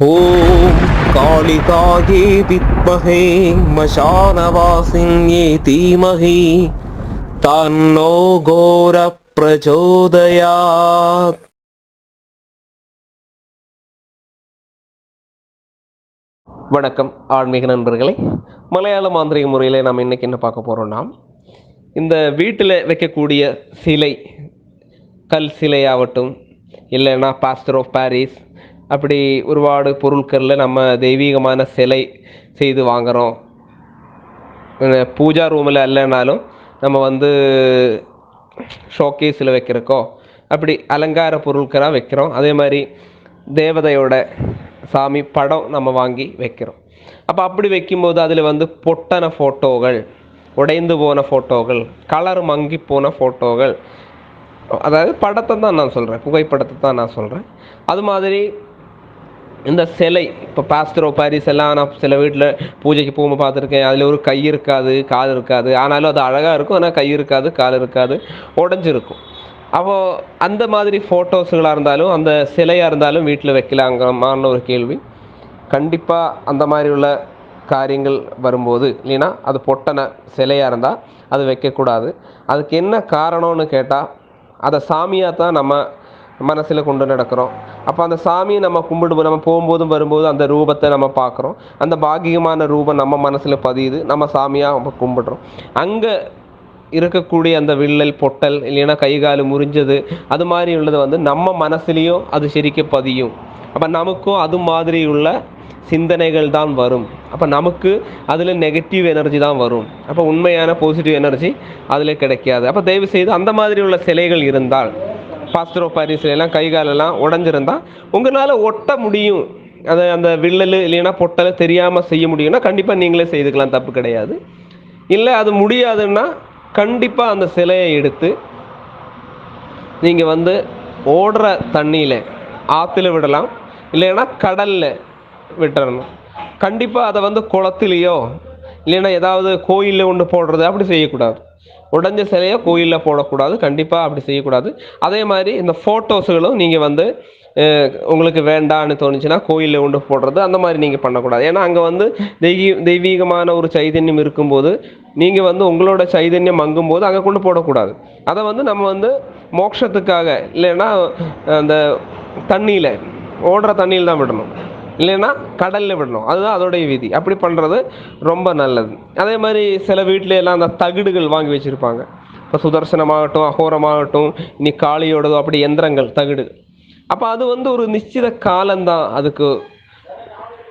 ॐ कालिकायै विद्महे मशानवासिन्ये धीमहि तन्नो घोरप्रचोदयात् வணக்கம் ஆன்மீக நண்பர்களே மலையாள மாந்திரிக முறையில் நம்ம இன்னைக்கு என்ன பார்க்க போகிறோம்னா இந்த வீட்டில் வைக்கக்கூடிய சிலை கல் சிலையாகட்டும் இல்லைன்னா பாஸ்டர் ஆஃப் பாரிஸ் அப்படி ஒருபாடு பொருட்களில் நம்ம தெய்வீகமான சிலை செய்து வாங்குகிறோம் பூஜா ரூமில் இல்லைனாலும் நம்ம வந்து ஷோகேஸில் வைக்கிறக்கோ அப்படி அலங்கார பொருட்களாக வைக்கிறோம். அதே மாதிரி தேவதையோட சாமி படம் நம்ம வாங்கி வைக்கிறோம். அப்போ அப்படி வைக்கும்போது அதில் வந்து பொட்டன ஃபோட்டோகள் உடைந்து போன ஃபோட்டோகள் கலர் மங்கி போன ஃபோட்டோகள் அதாவது படத்தை தான் நான் சொல்கிறேன் புகைப்படத்தை தான் நான் சொல்கிறேன் அது மாதிரி இந்த சிலை இப்போ பாஸ்டரோ பாரிஸ் எல்லாம் நான் சில வீட்டில் பூஜைக்கு போகும்போது பார்த்துருக்கேன். அதில் ஒரு கை இருக்காது கால் இருக்காது. ஆனாலும் அது அழகாக இருக்கும். ஆனால் கை இருக்காது கால் இருக்காது. உடஞ்சிருக்கும். அப்போது அந்த மாதிரி ஃபோட்டோஸுகளாக இருந்தாலும் அந்த சிலையாக இருந்தாலும் வீட்டில் வைக்கலாங்கமான ஒரு கேள்வி. கண்டிப்பாக அந்த மாதிரி உள்ள காரியங்கள் வரும்போது இல்லைன்னா அது பொட்டன சிலையாக இருந்தால் அது வைக்கக்கூடாது. அதுக்கு என்ன காரணம்னு கேட்டால் அதை சாமியாக தான் நம்ம மனசில் கொண்டு நடக்கிறோம். அப்போ அந்த சாமியை நம்ம கும்பிடும்போது நம்ம போகும்போதும் வரும்போதும் அந்த ரூபத்தை நம்ம பார்க்குறோம். அந்த பாகியமான ரூபம் நம்ம மனசில் பதியுது. நம்ம சாமியாக நம்ம கும்பிடுறோம். அங்கே இருக்கக்கூடிய அந்த வில்லல் பொட்டல் இல்லைன்னா கை கால் முறிஞ்சது அது மாதிரி உள்ளது வந்து நம்ம மனசுலேயும் அது சரிக்க பதியும். அப்போ நமக்கும் அது மாதிரி உள்ள சிந்தனைகள் தான் வரும். அப்போ நமக்கு அதில் நெகட்டிவ் எனர்ஜி தான் வரும். அப்போ உண்மையான பாசிட்டிவ் எனர்ஜி அதில் கிடைக்காது. அப்போ தயவு செய்து அந்த மாதிரி உள்ள சிலைகள் இருந்தால் பாஸ்டரோ பாரிஸ்ல எல்லாம் கை காலெல்லாம் உடஞ்சிருந்தா உங்களால் ஒட்ட முடியும். அதை அந்த வில்லல் இல்லைன்னா பொட்டலை தெரியாமல் செய்ய முடியும்னா கண்டிப்பாக நீங்களே செய்துக்கலாம் தப்பு கிடையாது. இல்லை அது முடியாதுன்னா கண்டிப்பாக அந்த சிலையை எடுத்து நீங்கள் வந்து ஓடுற தண்ணியில் ஆற்றுல விடலாம். இல்லைன்னா கடலில் விட்டுறணும். கண்டிப்பாக அதை வந்து குளத்துலேயோ இல்லைன்னா ஏதாவது கோயிலில் ஒன்று போடுறது அப்படி செய்யக்கூடாது. உடஞ்ச சிலையை கோயிலில் போடக்கூடாது. கண்டிப்பாக அப்படி செய்யக்கூடாது. அதே மாதிரி இந்த ஃபோட்டோஸுகளும் நீங்கள் வந்து உங்களுக்கு வேண்டான்னு தோணுச்சுன்னா கோயிலில் கொண்டு போடுறது அந்த மாதிரி நீங்கள் பண்ணக்கூடாது. ஏன்னா அங்கே வந்து தெய்வீ தெய்வீகமான ஒரு சைதன்யம் இருக்கும்போது நீங்கள் வந்து உங்களோட சைதன்யம் அங்கும்போது அங்கே கொண்டு போடக்கூடாது. அதை வந்து நம்ம வந்து மோட்சத்துக்காக இல்லைன்னா அந்த தண்ணியில் ஓடுற தண்ணியில் தான் விடணும். இல்லைன்னா கடலில் விடணும். அதுதான் அதோடைய விதி. அப்படி பண்ணுறது ரொம்ப நல்லது. அதே மாதிரி சில வீட்டில எல்லாம் அந்த தகடுகள் வாங்கி வச்சுருப்பாங்க. இப்போ சுதர்சனமாகட்டும் அகோரமாகட்டும் இனி காளியோடதோ அப்படி எந்திரங்கள் தகடு. அப்போ அது வந்து ஒரு நிச்சித காலம்தான் அதுக்கு.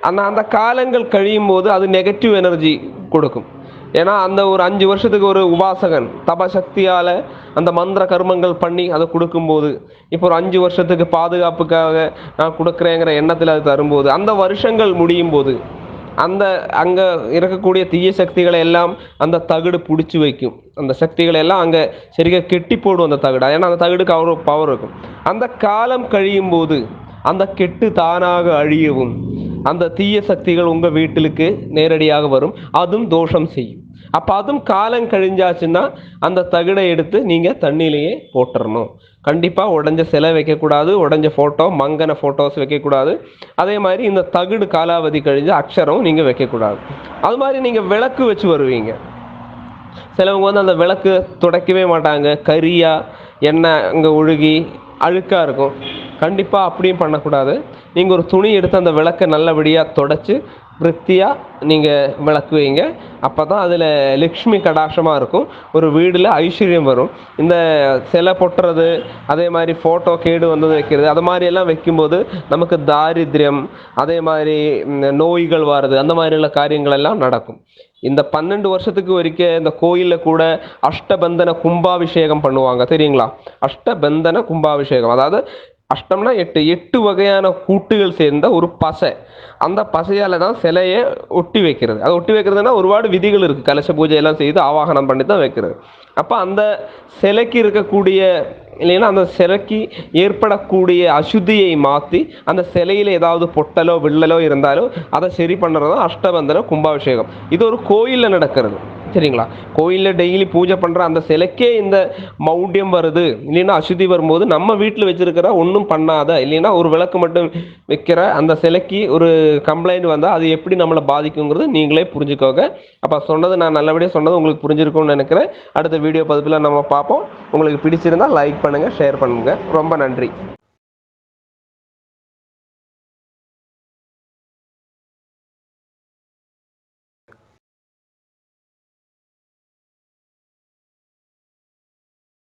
அந்த அந்த காலங்கள் கழியும் போது அது நெகட்டிவ் எனர்ஜி கொடுக்கும். ஏன்னா அந்த ஒரு அஞ்சு வருஷத்துக்கு ஒரு உபாசகன் தபசக்தியால் அந்த மந்திர கர்மங்கள் பண்ணி அதை கொடுக்கும்போது இப்போ ஒரு அஞ்சு வருஷத்துக்கு பாதுகாப்புக்காக நான் கொடுக்குறேங்கிற எண்ணத்தில் அது தரும்போது அந்த வருஷங்கள் முடியும் போது அந்த அங்கே இருக்கக்கூடிய தீய சக்திகளை எல்லாம் அந்த தகுடு பிடிச்சி வைக்கும். அந்த சக்திகளை எல்லாம் அங்கே சரியாக கெட்டி போடும் அந்த தகுடு. ஏன்னா அந்த தகுடுக்கு அவ்வளோ பவர் இருக்கும். அந்த காலம் கழியும் போது அந்த கெட்டு தானாக அழியவும் அந்த தீய சக்திகள் உங்கள் வீட்டிலுக்கு நேரடியாக வரும். அதுவும் தோஷம் செய்யும். அப்போ அதுவும் காலம் கழிஞ்சாச்சுன்னா அந்த தகடை எடுத்து நீங்கள் தண்ணியிலேயே போட்டுடணும் கண்டிப்பாக உடஞ்ச சிலை வைக்கக்கூடாது உடஞ்ச ஃபோட்டோ மங்கன ஃபோட்டோஸ் வைக்கக்கூடாது. அதே மாதிரி இந்த தகுடு காலாவதி கழிஞ்ச அக்ஷரம் நீங்கள் வைக்கக்கூடாது. அது மாதிரி நீங்கள் விளக்கு வச்சு வருவீங்க. சிலவங்க வந்து அந்த விளக்கு துடைக்கவே மாட்டாங்க. கரியா எண்ணெய் அங்கே ஒழுகி அழுக்காக இருக்கும். கண்டிப்பாக அப்படியும் பண்ணக்கூடாது. நீங்கள் ஒரு துணி எடுத்து அந்த விளக்கை நல்லபடியாக தொடச்சி விற்த்தியாக நீங்கள் விளக்கு வைங்க. அப்போ தான் அதில் லக்ஷ்மி கடாட்சமாக இருக்கும். ஒரு வீடில் ஐஸ்வர்யம் வரும். இந்த சிலை பொட்டுறது அதே மாதிரி ஃபோட்டோ கேடு வந்தது வைக்கிறது அது மாதிரியெல்லாம் வைக்கும்போது நமக்கு தாரித்யம் அதே மாதிரி நோய்கள் வருது அந்த மாதிரிയുള്ള காரியங்கள் எல்லாம் நடக்கும். இந்த பன்னெண்டு வருஷத்துக்கு வரைக்கும் இந்த கோயிலில் கூட அஷ்டபந்தன கும்பாபிஷேகம் பண்ணுவாங்க. தெரியுங்களா? அஷ்டபந்தன கும்பாபிஷேகம். அதாவது அஷ்டம்னா எட்டு. எட்டு வகையான கூட்டுகள் சேர்ந்த ஒரு பசை. அந்த பசையால தான் சிலையை ஒட்டி வைக்கிறது. அது ஒட்டி வைக்கிறதுனா ஒருபாடு விதிகள் இருக்குது கலச பூஜை எல்லாம் செய்து ஆவாகனம் பண்ணி தான் வைக்கிறது. அப்போ அந்த சிலைக்கு இருக்கக்கூடிய இல்லைன்னா அந்த சிலைக்கு ஏற்படக்கூடிய அசுத்தியை மாற்றி அந்த சிலையில் ஏதாவது பொட்டலோ வில்லலோ இருந்தாலோ அதை சரி பண்ணுறது தான் அஷ்டபந்தன கும்பாபிஷேகம். இது ஒரு கோயிலில் நடக்கிறது. சரிங்களா? கோயிலில் டெய்லி பூஜை பண்ணுற அந்த சிலைக்கே இந்த மௌಢ்யம் வருது. இல்லைன்னா அசுதி வரும்போது நம்ம வீட்டில் வச்சிருக்கிற ஒன்றும் பண்ணாத. இல்லைன்னா ஒரு விளக்கு மட்டும் வைக்கிற அந்த சிலைக்கு ஒரு கம்ப்ளைண்ட் வந்தால் அது எப்படி நம்மளை பாதிக்குங்கிறது நீங்களே புரிஞ்சுக்கோங்க. அப்போ சொன்னது நான் நல்லபடியாக சொன்னது உங்களுக்கு புரிஞ்சிருக்கும்னு நினைக்கிறேன். அடுத்த வீடியோ பதிப்பில் நம்ம பார்ப்போம். உங்களுக்கு பிடிச்சிருந்தா லைக் பண்ணுங்கள் ஷேர் பண்ணுங்கள் ரொம்ப நன்றி.